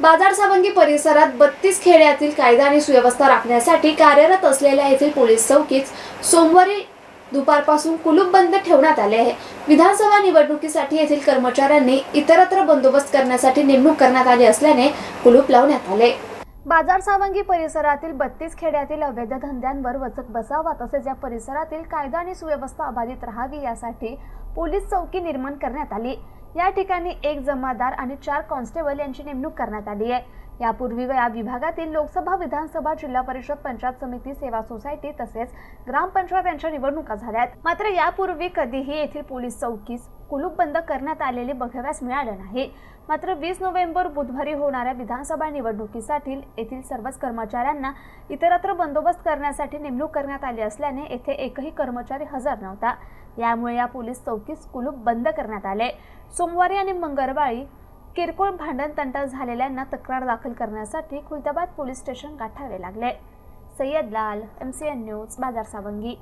बाजार सावंगी परिसरात बत्तीस खेड्यातील कायदा आणि सुव्यवस्था राखण्यासाठी कार्यरत असलेल्या येथील पोलीस चौकीत सोमवारी दुपारपासून कुलूप बंद ठेवण्यात आले आहे. विधानसभा निवडणुकीसाठी येथील कर्मचाऱ्यांनी इतरत्र बंदोबस्त करण्यासाठी नेमणूक करण्यात आली असल्याने कुलूप लावण्यात आले. बाजार सावंगी परिसरातील बत्तीस खेड्यातील अवैध धंद्यांवर वचक बसावा तसेच या परिसरातील कायदा आणि सुव्यवस्था अबाधित राहावी यासाठी पोलीस चौकी निर्माण करण्यात आली. या ठिकाणी एक जमादार आणि चार कॉन्स्टेबल यांची नेमणूक करण्यात आली आहे. यापूर्वी या विभागातील लोकसभा विधानसभा जिल्हा परिषद पंचायत समिती सेवा सोसायटी तसेच ग्रामपंचायत यांच्या निवडणुका झाल्यात. मात्र यापूर्वी कधीही येथील पोलीस चौकीस कुलूप बंद करण्यात आलेले बघाव्यास मिळाले नाही. मात्र वीस नोव्हेंबर बुधवारी होणाऱ्या विधानसभा निवडणुकीसाठी येथील सर्वच कर्मचाऱ्यांना इतरत्र बंदोबस्त करण्यासाठी नेमणूक करण्यात आली असल्याने येथे एकही कर्मचारी हजर नव्हता. यामुळे या पोलीस चौकीस कुलूप बंद करण्यात आले. सोमवारी आणि मंगळवारी किरकोळ भांडण तंटा झालेल्यांना तक्रार दाखल करण्यासाठी खुलताबाद पोलीस स्टेशन गाठावे लागले. सय्यद लाल एम सी एन न्यूज बाजार सावंगी.